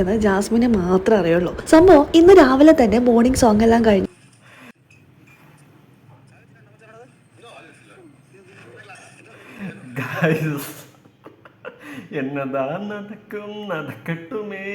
എന്ന് ജാസ്മിനെ മാത്രമേ അറിയുള്ളൂ. സംഭവം ഇന്ന് രാവിലെ തന്നെ മോർണിംഗ് സോങ് എല്ലാം കഴിഞ്ഞു. എന്നതാ നടക്കും നടക്കട്ടുമേ?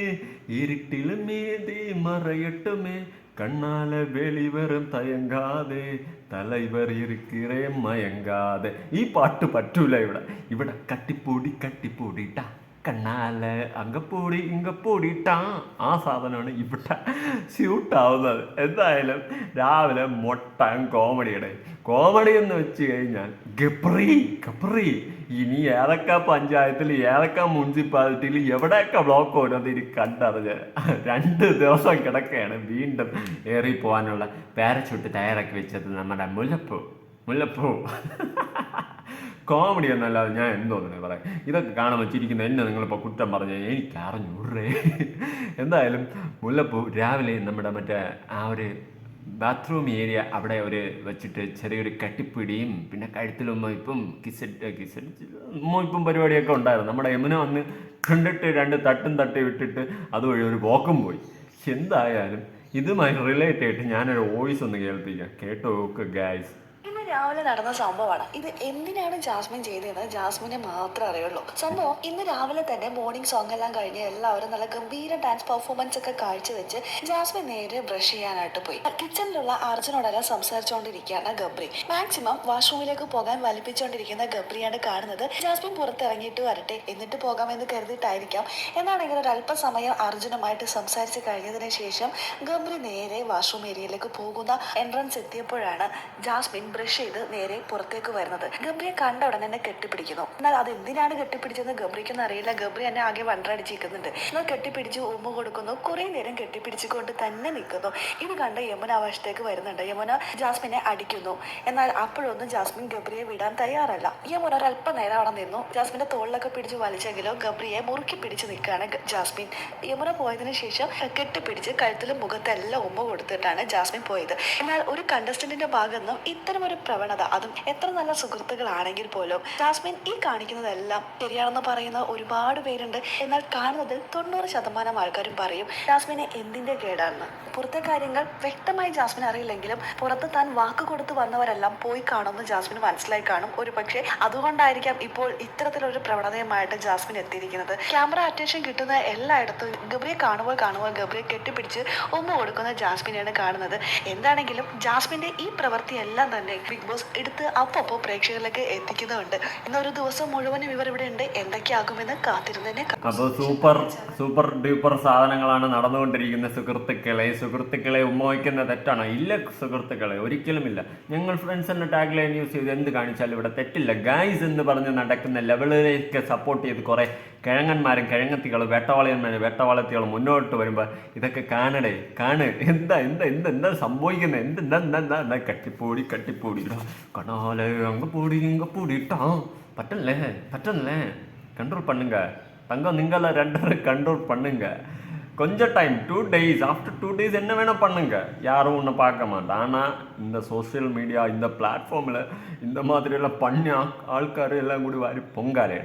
ഇരുട്ടിലുമേതി മറയട്ടുമേ? കണ്ണാല വെളിവരും തയങ്കാതെ തലൈവർ ഇരിക്കിറേ മയങ്കാതെ. ഈ പാട്ട് പറ്റൂല ഇവിടെ. ഇവിടെ കട്ടിപ്പൊടി കട്ടിപ്പൊടിട്ടാ കണ്ണാല അങ്കപ്പൂടി ഇങ്കപ്പൂടിയിട്ടാ ആ സാധനമാണ് ഇവിടെ സ്യൂട്ടാവുന്നത്. എന്തായാലും രാവിലെ മൊട്ടൻ കോമഡിയുടെ കോമഡി എന്ന് വെച്ച് കഴിഞ്ഞാൽ ഗപ്രി ഗപ്രി ഇനി ഏതൊക്കെ പഞ്ചായത്തിൽ ഏതൊക്കെ മുനിസിപ്പാലിറ്റിയിൽ എവിടെയൊക്കെ ബ്ലോക്ക് വരുന്നത് ഇനി കണ്ടറിഞ്ഞ് രണ്ട് ദിവസം കിടക്കുകയാണ് വീണ്ടും ഏറി പോകാനുള്ള പാരച്ചൂട്ട് തയ്യാറാക്കി വെച്ചത് നമ്മുടെ മുല്ലപ്പൂ. മുല്ലപ്പൂ. കോമഡി എന്നല്ലാതെ ഞാൻ എന്തോന്നു പറയാം ഇതൊക്കെ കാണാൻ വെച്ചിരിക്കുന്ന എന്നെ നിങ്ങളിപ്പോൾ കുറ്റം പറഞ്ഞ എനിക്ക് അറിഞ്ഞൂറേ എന്തായാലും മുല്ലപ്പൂ രാവിലെ നമ്മുടെ മറ്റേ ആ ഒരു ബാത്റൂം ഏരിയ അവിടെ ഒരു വെച്ചിട്ട് ചെറിയൊരു കട്ടിപ്പിടിയും പിന്നെ കഴുത്തിലും ഇപ്പം കിസറ്റ് കിസറ്റ് ഇപ്പം പരിപാടിയൊക്കെ ഉണ്ടായിരുന്നു. നമ്മുടെ യമുന വന്ന് കണ്ടിട്ട് രണ്ട് തട്ടും തട്ടി വിട്ടിട്ട് അതുവഴി ഒരു പോക്കും പോയി. എന്തായാലും ഇതുമായി റിലേറ്റ് ആയിട്ട് ഞാനൊരു വോയിസ് ഒന്ന് കേൾപ്പിക്കാം. കേട്ടോ ഓക്കെ ഗായ്സ് രാവിലെ നടന്ന സംഭവമാണ്. ഇത് എന്തിനാണ് ജാസ്മിൻ ചെയ്തതെന്ന് ജാസ്മിനെ മാത്രമേ അറിയുള്ളൂ. സംഭവം ഇന്ന് രാവിലെ തന്നെ മോർണിംഗ് സോങ് എല്ലാം കഴിഞ്ഞ് എല്ലാവരും നല്ല ഗംഭീര ഡാൻസ് പെർഫോമൻസ് ഒക്കെ കാഴ്ചവെച്ച് ജാസ്മിൻ നേരെ ബ്രഷ് ചെയ്യാനായിട്ട് പോയി. കിച്ചണിലുള്ള അർജുനോടെല്ലാം സംസാരിച്ചുകൊണ്ടിരിക്കുകയാണ് ഗബ്രി. മാക്സിമം വാഷ്റൂമിലേക്ക് പോകാൻ വലിപ്പിച്ചുകൊണ്ടിരിക്കുന്ന ഗബ്രിയാണ് കാണുന്നത്. ജാസ്മിൻ പുറത്തിറങ്ങിയിട്ട് വരട്ടെ എന്നിട്ട് പോകാമെന്ന് കരുതിയിട്ടായിരിക്കാം. എന്നാണെങ്കിൽ ഒരു അല്പസമയം അർജുനുമായിട്ട് സംസാരിച്ച് കഴിഞ്ഞതിന് ശേഷം ഗബ്രി നേരെ വാഷ്റൂം ഏരിയയിലേക്ക് പോകുന്ന എൻട്രൻസ് എത്തിയപ്പോഴാണ് ജാസ്മിൻ ബ്രഷ് ചെയ്ത് നേരെ പുറത്തേക്ക് വരുന്നത്. ഗബ്രിയെ കണ്ട ഉടനെ തന്നെ കെട്ടിപ്പിടിക്കുന്നു. എന്നാൽ അത് എന്തിനാണ് കെട്ടിപ്പിടിച്ചതെന്ന് ഗബ്രിക്കൊന്നും അറിയില്ല. ഗബ്രി എന്നെ ആകെ വണ്ടടിച്ചിരിക്കുന്നുണ്ട്. എന്നാൽ കെട്ടിപ്പിടിച്ച് ഉമ്മ കൊടുക്കുന്നു. കുറെ നേരം കെട്ടിപ്പിടിച്ചുകൊണ്ട് തന്നെ നിൽക്കുന്നു. ഇത് കണ്ട് യമുന വശത്തേക്ക് വരുന്നുണ്ട്. യമുന ജാസ്മിനെ അടിക്കുന്നു. എന്നാൽ അപ്പോഴൊന്നും ജാസ്മിൻ ഗബ്രിയെ വിടാൻ തയ്യാറല്ല. യമുന ഒരല്പം നേരം അവിടെ നിന്നു. ജാസ്മിന്റെ തോളിലൊക്കെ പിടിച്ച് വലിച്ചെങ്കിലും ഗബ്രിയെ മുറുക്കി പിടിച്ച് നിൽക്കുകയാണ് ജാസ്മിൻ. യമുന പോയതിനു ശേഷം കെട്ടിപ്പിടിച്ച് കഴുത്തിലും മുഖത്തെല്ലാം ഉമ്മ കൊടുത്തിട്ടാണ് ജാസ്മിൻ പോയത്. എന്നാൽ ഒരു കണ്ടസ്റ്റന്റിന്റെ ഭാഗത്തുനിന്നും ഇത്തരം ഒരു പ്രവണത. അതും എത്ര നല്ല സുഹൃത്തുക്കളാണെങ്കിൽ പോലും ജാസ്മിൻ ഈ കാണിക്കുന്നതെല്ലാം ശരിയാണെന്ന് പറയുന്ന ഒരുപാട് പേരുണ്ട്. എന്നാൽ കാണുന്നതിൽ തൊണ്ണൂറ് ശതമാനം ആൾക്കാരും പറയും ജാസ്മിനെ എന്തിന്റെ കേടാണെന്ന് പുറത്തെ കാര്യങ്ങൾ വ്യക്തമായി ജാസ്മിൻ അറിയില്ലെങ്കിലും പുറത്ത് താൻ വാക്ക് കൊടുത്തു വന്നവരെല്ലാം പോയി കാണുമെന്ന് ജാസ്മിൻ മനസ്സിലായി കാണും. ഒരു പക്ഷേ അതുകൊണ്ടായിരിക്കാം ഇപ്പോൾ ഇത്തരത്തിലൊരു പ്രവണതയുമായിട്ട് ജാസ്മിൻ എത്തിയിരിക്കുന്നത്. ക്യാമറ അറ്റൻഷൻ കിട്ടുന്ന എല്ലായിടത്തും ഗബ്രിയെ കാണുമ്പോൾ കാണുമ്പോൾ ഗബ്രിയെ കെട്ടിപ്പിടിച്ച് ഉമ്മ കൊടുക്കുന്ന ജാസ്മിനെയാണ് കാണുന്നത്. എന്താണെങ്കിലും ജാസ്മിന്റെ ഈ പ്രവൃത്തിയെല്ലാം തന്നെ ബിഗ് ബോസ് എടുത്ത് അപ്പോ പ്രേക്ഷകരിലേക്ക് എത്തിക്കുന്നുണ്ട്. ഇന്നൊരു ദിവസം മുഴുവനും ഇവർ ഇവിടെ ഉണ്ട്. എന്തൊക്കെയാകുമെന്ന് കാത്തിരുന്നതിനെ അപ്പോൾ സൂപ്പർ സൂപ്പർ ഡ്യൂപ്പർ സാധനങ്ങളാണ് നടന്നുകൊണ്ടിരിക്കുന്ന സുഹൃത്തുക്കളെ. സുഹൃത്തുക്കളെ ഉമ്മവയ്ക്കുന്ന തെറ്റാണ്? ഇല്ല സുഹൃത്തുക്കളെ ഒരിക്കലുമില്ല. ഞങ്ങൾ ഫ്രണ്ട്സ് എന്ന ടാഗ് ലൈൻ യൂസ് ചെയ്ത് എന്ത് കാണിച്ചാലും ഇവിടെ തെറ്റില്ല. ഗായ്സ് എന്ന് പറഞ്ഞ് നടക്കുന്ന ലെവലിലേക്ക് സപ്പോർട്ട് ചെയ്ത് കുറേ കിഴങ്ങന്മാരും കിഴങ്ങത്തികളും വേട്ടവാളിയന്മാരും വേട്ടവാളത്തികളും മുന്നോട്ട് വരുമ്പോൾ ഇതൊക്കെ കാണടേ കാണ് എന്താ എന്താ എന്താ എന്താ സംഭവിക്കുന്നത് എന്ത് എന്താ എന്താ എന്താ എന്താ കട്ടിപ്പൊടി കട്ടിപ്പൊടിയിടാം കണാലെ അങ്ങ് പൊടി ഇങ്ങ പൊടിയിട്ടാ പറ്റല്ലേ പറ്റല്ലേ கண்ட்ரோல் பண்ணுங்க. தங்கம் நீங்களாம் ரெண்டரும் கண்ட்ரோல் பண்ணுங்க. கொஞ்சம் time two days after two days என்ன வேணால் பண்ணுங்க. யாரும் ஒன்றை பார்க்க மாட்டான் ஆனால் இந்த சோசியல் மீடியா இந்த பிளாட்ஃபார்மில் இந்த மாதிரியெல்லாம் பண்ணி ஆள்கார் எல்லாம் கூட வாரி பொங்காலே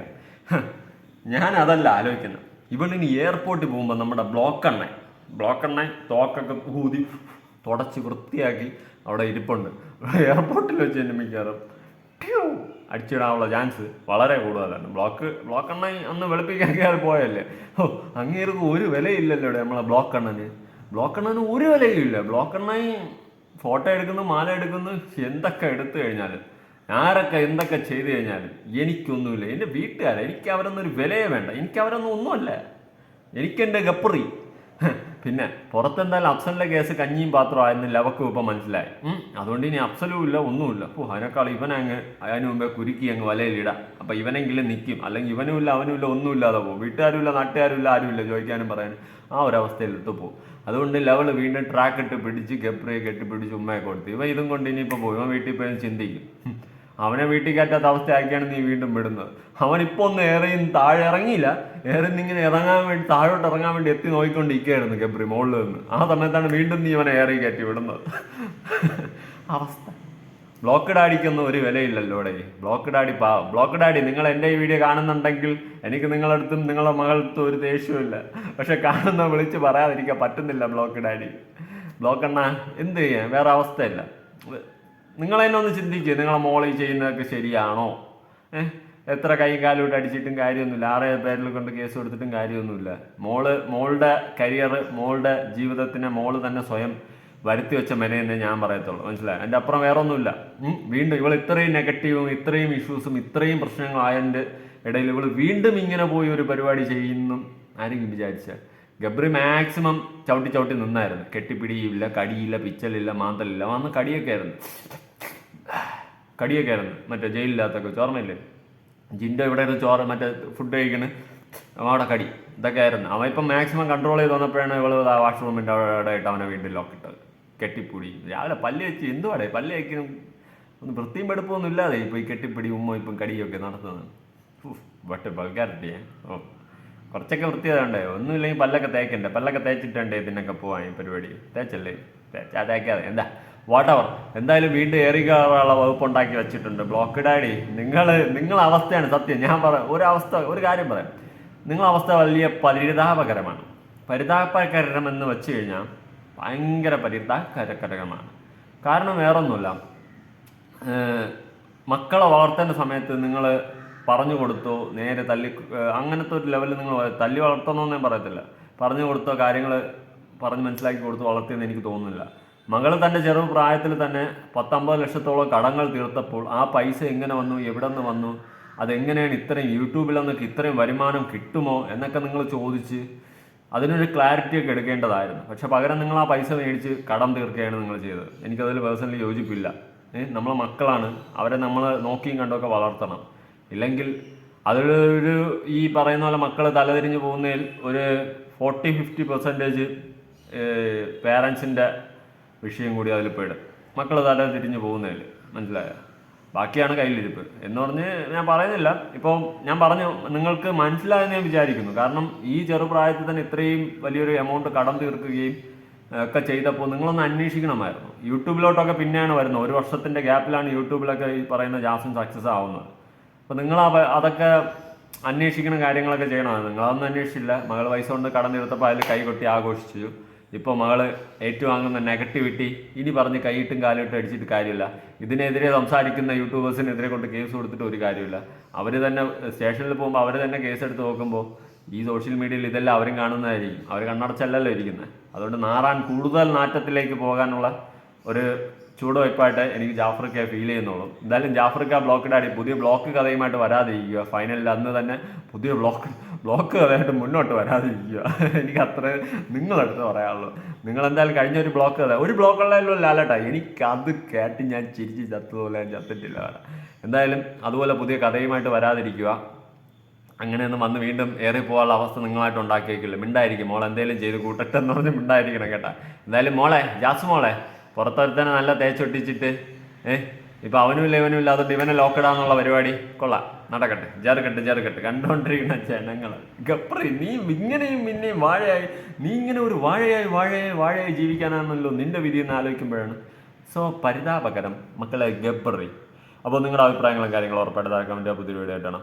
ഞാൻ അതല്ല ആലോചിക്കുന്നത്. ഇവിടെ ഇനി എയർപോർട്ടിൽ പോകുമ്പോൾ നമ്മുടെ ബ്ലോക്ക് എണ്ണ ബ്ലോക്ക് എണ്ണ തോക്കൊക്കെ ഊതി തുടച്ച് വൃത്തിയാക്കി അവിടെ ഇരിപ്പുണ്ട്. എയർപോർട്ടിൽ വെച്ച് തന്നെ മിക്കവാറും ട്യൂ അടിച്ചിടാനുള്ള ചാൻസ് വളരെ കൂടുതലാണ്. ബ്ലോക്ക് ബ്ലോക്ക് എണ്ണ അന്ന് വെളുപ്പിക്കാൻ പോയല്ലേ? ഓ അങ്ങേർക്ക് ഒരു വിലയില്ലല്ലോ ഇവിടെ നമ്മളെ ബ്ലോക്ക് എണ്ണന്. ബ്ലോക്ക് എണ്ണന് ഒരു വിലയും ഇല്ല ബ്ലോക്ക് എണ്ണ ഫോട്ടോ എടുക്കുന്നു മാല എടുക്കുന്നു എന്തൊക്കെ എടുത്തു കഴിഞ്ഞാലും. ആരൊക്കെ എന്തൊക്കെ ചെയ്തു കഴിഞ്ഞാലും എനിക്കൊന്നുമില്ല. എന്റെ വീട്ടുകാരെ എനിക്ക് അവരൊന്നും ഒരു വിലയെ വേണ്ട. എനിക്ക് അവരൊന്നും ഒന്നുമല്ല. എനിക്കെന്റെ ഗപ്പറി പിന്നെ പുറത്തെന്തായാലും അഫ്സലിന്റെ കേസ് കഞ്ഞിയും പാത്രം ആയിരുന്നില്ല. അവക്കും ഇപ്പം മനസ്സിലായി. അതുകൊണ്ട് ഇനി അഫ്സലും ഇല്ല ഒന്നുമില്ല. ഓ അതിനേക്കാൾ ഇവനങ്ങ് അതിന് മുമ്പേ കുരുക്കി അങ്ങ് വലയിലിടാം. അപ്പം ഇവനെങ്കിലും നിൽക്കും അല്ലെങ്കിൽ ഇവനും ഇല്ല അവനും ഇല്ല ഒന്നും ഇല്ലാതെ പോകും. വീട്ടുകാരും ഇല്ല നാട്ടുകാരും ഇല്ല ആരും ഇല്ല ചോദിക്കാനും പറയാനും ആ ഒരു അവസ്ഥയിലിട്ട് പോകും. അതുകൊണ്ട് ലെവൽ വീണ്ടും ട്രാക്ക് ഇട്ട് പിടിച്ച് ഗപ്രിയെ കെട്ടിപ്പിടിച്ച് ഉമ്മയെ കൊടുത്തു. ഇവ ഇതും കൊണ്ട് ഇനിയിപ്പോൾ പോകും ഇവൻ വീട്ടിൽ പോയി ചിന്തിക്കും. അവനെ വീട്ടിൽ കയറ്റാത്ത അവസ്ഥയാക്കിയാണ് നീ വീണ്ടും വിടുന്നത്. അവൻ ഇപ്പോൾ ഒന്ന് ഏറെയും താഴെ ഇറങ്ങിയില്ല. ഏറെ ഇങ്ങനെ ഇറങ്ങാൻ വേണ്ടി താഴോട്ട് ഇറങ്ങാൻ വേണ്ടി എത്തി നോക്കിക്കൊണ്ടിരിക്കുകയായിരുന്നു ഗബ്രി മുകളിൽ നിന്ന്. ആ സമയത്താണ് വീണ്ടും നീ അവനെ ഏറെ കയറ്റി വിടുന്നത്. അവസ്ഥ. ബ്ലോക്ക് ഡാഡിക്കൊന്നും ഒരു വിലയില്ലല്ലോ ഇവിടെ ബ്ലോക്ക് ഡാഡി പാ ബ്ലോക്ക് ഡാഡി നിങ്ങൾ എന്റെ ഈ വീഡിയോ കാണുന്നുണ്ടെങ്കിൽ എനിക്ക് നിങ്ങളടുത്തും നിങ്ങളുടെ മകളടുത്തും ഒരു ദേഷ്യമില്ല പക്ഷെ കാണുന്ന വിളിച്ച് പറയാതിരിക്കാൻ പറ്റുന്നില്ല ബ്ലോക്ക് ഡാഡി. ബ്ലോക്ക് അണ്ണ എന്ത് ചെയ്യാൻ വേറെ അവസ്ഥയില്ല. നിങ്ങൾ തന്നെ ഒന്ന് ചിന്തിക്കുക നിങ്ങളെ മോളിൽ ചെയ്യുന്നതൊക്കെ ശരിയാണോ? ഏഹ് എത്ര കൈയും കാലോട്ട് അടിച്ചിട്ടും കാര്യമൊന്നുമില്ല. ആറേ പേരിൽ കൊണ്ട് കേസ് കൊടുത്തിട്ടും കാര്യമൊന്നുമില്ല. മോൾ മോളുടെ കരിയർ മോളുടെ ജീവിതത്തിനെ മോൾ തന്നെ സ്വയം വരുത്തി വെച്ച മെനയെന്നേ ഞാൻ പറയത്തുള്ളൂ. മനസ്സിലായി? എന്റെ അപ്പുറം വേറെ ഒന്നുമില്ല വീണ്ടും ഇവൾ ഇത്രയും നെഗറ്റീവും ഇത്രയും ഇഷ്യൂസും ഇത്രയും പ്രശ്നങ്ങളായതിന്റെ ഇടയിൽ ഇവൾ വീണ്ടും ഇങ്ങനെ പോയി ഒരു പരിപാടി ചെയ്യുന്നു ആരെങ്കിലും വിചാരിച്ച? ഗബ്രി മാക്സിമം ചവിട്ടി ചവിട്ടി നിന്നായിരുന്നു. കെട്ടിപ്പിടിയില്ല കടിയില്ല പിച്ചലില്ല മാന്തലില്ല വന്ന് കടിയൊക്കെ ആയിരുന്നു. കടിയൊക്കെ ആയിരുന്നു. മറ്റേ ജയിലില്ലാത്തൊക്കെ ചോർമ്മയില്ലേ ജിന്റെ ഇവിടെ ഇരുന്ന് ചോറ് മറ്റേ ഫുഡ് കഴിക്കണ്. അവിടെ കടി. ഇതൊക്കെ ആയിരുന്നു. അവൻ ഇപ്പം മാക്സിമം കൺട്രോൾ ചെയ്ത് വന്നപ്പോഴാണ് ഇവൾ വാഷ്റൂമിന്റെ അവിടെ ആയിട്ട് അവനെ വീട്ടിൽ ലോക്കിട്ടത് കെട്ടിപ്പൊടി. രാവിലെ പല്ല് വെച്ച് എന്തുവാടേ? പല്ല് വയ്ക്കണം ഒന്ന് വൃത്തിയും വെടുപ്പൊന്നും ഇല്ലാതെ ഇപ്പോൾ ഈ കെട്ടിപ്പിടി ഉമ്മ ഇപ്പം കടിയൊക്കെ നടത്തുന്നത്. ബട്ട് ബൾഗാരിറ്റിയെ ഓ കുറച്ചൊക്കെ വൃത്തിയതുണ്ടേ ഒന്നുമില്ലെങ്കിൽ പല്ലൊക്കെ തേക്കണ്ടേ? പല്ലൊക്കെ തേച്ചിട്ടുണ്ടേ ഇതിനൊക്കെ പോവാൻ ഈ പരിപാടി. തേച്ചല്ലേ? തേച്ചാ തേക്കാതെ. എന്താ? വാട്ടവർ എന്തായാലും വീണ്ടും ഏറിക്കാനുള്ള വകുപ്പ് ഉണ്ടാക്കി വെച്ചിട്ടുണ്ട്. ബ്ലോക്ക് ഡാഡി നിങ്ങൾ നിങ്ങളെ അവസ്ഥയാണ് സത്യം. ഞാൻ പറ ഒരു അവസ്ഥ ഒരു കാര്യം പറയാം. നിങ്ങളെ അവസ്ഥ വലിയ പരിതാപകരമാണ്. പരിതാപകരമെന്ന് വെച്ച് കഴിഞ്ഞാൽ ഭയങ്കര പരിതാപകരമാണ് കാരണം വേറൊന്നുമില്ല. മക്കളെ വളർത്തേണ്ട സമയത്ത് നിങ്ങൾ പറഞ്ഞു കൊടുത്തു നേരെ തല്ലി അങ്ങനത്തെ ഒരു ലെവലിൽ നിങ്ങൾ തല്ലി വളർത്തണമെന്ന് പറയത്തില്ല. പറഞ്ഞു കൊടുത്തോ കാര്യങ്ങൾ പറഞ്ഞ് മനസ്സിലാക്കി കൊടുത്തു വളർത്തിയെന്ന് എനിക്ക് തോന്നുന്നില്ല. മകൾ തന്റെ ചെറു പ്രായത്തിൽ തന്നെ പത്തമ്പത് ലക്ഷത്തോളം കടങ്ങൾ തീർത്തപ്പോൾ ആ പൈസ എങ്ങനെ വന്നു? എവിടെ നിന്ന് വന്നു? അതെങ്ങനെയാണ് ഇത്രയും യൂട്യൂബിൽ നിന്നൊക്കെ ഇത്രയും വരുമാനം കിട്ടുമോ? എന്നൊക്കെ നിങ്ങൾ ചോദിച്ച് അതിനൊരു ക്ലാരിറ്റി ഒക്കെ എടുക്കേണ്ടതായിരുന്നു. പക്ഷെ പകരം നിങ്ങൾ ആ പൈസ മേടിച്ച് കടം തീർക്കുകയാണ് നിങ്ങൾ ചെയ്തത്. എനിക്കതിൽ പേഴ്സണലി യോജിപ്പില്ല. നമ്മളെ മക്കളാണ്. അവരെ നമ്മൾ നോക്കിയും കണ്ടൊക്കെ വളർത്തണം. ഇല്ലെങ്കിൽ അതിലൊരു ഈ പറയുന്ന പോലെ മക്കൾ തലതിരിഞ്ഞ് പോകുന്നതിൽ ഒരു ഫോർട്ടി ഫിഫ്റ്റി പെർസെന്റേജ് പേരൻസിന്റെ വിഷയം കൂടി അതിൽ പെടും മക്കൾ തല തിരിഞ്ഞു പോകുന്നതിൽ മനസ്സിലായോ? ബാക്കിയാണ് കയ്യിലിരിപ്പ്. എന്ന് പറഞ്ഞ് ഞാൻ പറയുന്നില്ല. ഇപ്പോൾ ഞാൻ പറഞ്ഞു നിങ്ങൾക്ക് മനസ്സിലായെന്ന് ഞാൻ വിചാരിക്കുന്നു. കാരണം ഈ ചെറുപ്രായത്തിൽ തന്നെ ഇത്രയും വലിയൊരു എമൗണ്ട് കടം തീർക്കുകയും ഒക്കെ ചെയ്തപ്പോൾ നിങ്ങളൊന്ന് അന്വേഷിക്കണമായിരുന്നു. യൂട്യൂബിലോട്ടൊക്കെ പിന്നെയാണ് വരുന്നത്. ഒരു വർഷത്തിന്റെ ഗ്യാപ്പിലാണ് യൂട്യൂബിലൊക്കെ ഈ പറയുന്ന ജാസും സക്സസ് ആവുന്നത്. അപ്പോൾ നിങ്ങൾ അതൊക്കെ അന്വേഷിക്കുന്ന കാര്യങ്ങളൊക്കെ ചെയ്യണമായിരുന്നു. നിങ്ങളതൊന്നും അന്വേഷിച്ചില്ല. മകൾ വയസ്സുകൊണ്ട് കടം തീർത്തപ്പോൾ അതിൽ കൈ കൊട്ടി ആഘോഷിച്ചു. ഇപ്പോൾ മകൾ ഏറ്റുവാങ്ങുന്ന നെഗറ്റിവിറ്റി ഇനി പറഞ്ഞ് കൈയിട്ടും കാലിട്ടും അടിച്ചിട്ട് കാര്യമില്ല. ഇതിനെതിരെ സംസാരിക്കുന്ന യൂട്യൂബേഴ്സിനെതിരെ കൊണ്ട് കേസ് കൊടുത്തിട്ട് ഒരു കാര്യമില്ല. അവർ തന്നെ സ്റ്റേഷനിൽ പോകുമ്പോൾ അവർ തന്നെ കേസ് എടുത്ത് നോക്കുമ്പോൾ ഈ സോഷ്യൽ മീഡിയയിൽ ഇതെല്ലാം അവരും കാണുന്നതായിരിക്കും. അവർ കണ്ണടച്ചല്ലല്ലോ ഇരിക്കുന്നത് അതുകൊണ്ട് നാറാൻ കൂടുതൽ നാറ്റത്തിലേക്ക് പോകാനുള്ള ഒരു ചൂടുവയ്പായിട്ട് എനിക്ക് ജാഫ്രിക്ക ഫീൽ ചെയ്യുന്നുള്ളൂ. എന്തായാലും ജാഫ്രിക്ക ബ്ലോക്കിന്റെ അടി പുതിയ ബ്ലോക്ക് കഥയുമായിട്ട് വരാതിരിക്കുക. ഫൈനലിൽ അന്ന് തന്നെ പുതിയ ബ്ലോക്ക് ബ്ലോക്ക് കഥയായിട്ട് മുന്നോട്ട് വരാതിരിക്കുക. എനിക്ക് അത്ര നിങ്ങളടുത്ത് പറയാനുള്ളൂ. നിങ്ങൾ എന്തായാലും കഴിഞ്ഞ ഒരു ബ്ലോക്ക് കഥ ഒരു ബ്ലോക്ക് ഉള്ളതിലും ലാലട്ടാ അത് കേട്ട് ഞാൻ ചിരിച്ച് ചത്തതുപോലെ ഞാൻ ചത്തിട്ടില്ല വേറെ എന്തായാലും അതുപോലെ പുതിയ കഥയുമായിട്ട് വരാതിരിക്കുക. അങ്ങനെയൊന്നും വന്ന് വീണ്ടും ഏറെ പോകാനുള്ള അവസ്ഥ നിങ്ങളായിട്ട് ഉണ്ടാക്കിയേക്കില്ല. മിണ്ടായിരിക്കും. മോൾ എന്തെങ്കിലും ചെയ്ത് കൂട്ടട്ടെന്ന് പറഞ്ഞ് മിണ്ടായിരിക്കണം കേട്ടാ. എന്തായാലും മോളെ ജാസ് മോളെ പുറത്തൊരുത്തനെ നല്ല തേച്ചൊട്ടിച്ചിട്ട് ഏഹ് ഇപ്പൊ അവനും ഇല്ല ഇവനും ഇല്ല അതുകൊണ്ട് ഇവനെ ലോക്കഡാന്നുള്ള പരിപാടി. കൊള്ളാം. നടക്കട്ടെ. ചേർക്കട്ടെ ചേർക്കട്ടെ കണ്ടോണ്ടിരിക്കുന്ന ജനങ്ങൾ ഗപ്രി നീ ഇങ്ങനെയും പിന്നെയും വാഴയായി നീ ഇങ്ങനെ ഒരു വാഴയായി വാഴയായി വാഴയായി ജീവിക്കാനാണല്ലോ നിന്റെ വിധി എന്ന് ആലോചിക്കുമ്പോഴാണ്. സോ പരിതാപകരം. മക്കളെ ഗബ്രി അപ്പോൾ നിങ്ങളുടെ അഭിപ്രായങ്ങളും കാര്യങ്ങളും ഉറപ്പായിട്ട് താഴെ കമന്റ് പുതിയ വീഡിയോ ആയിട്ടാണ്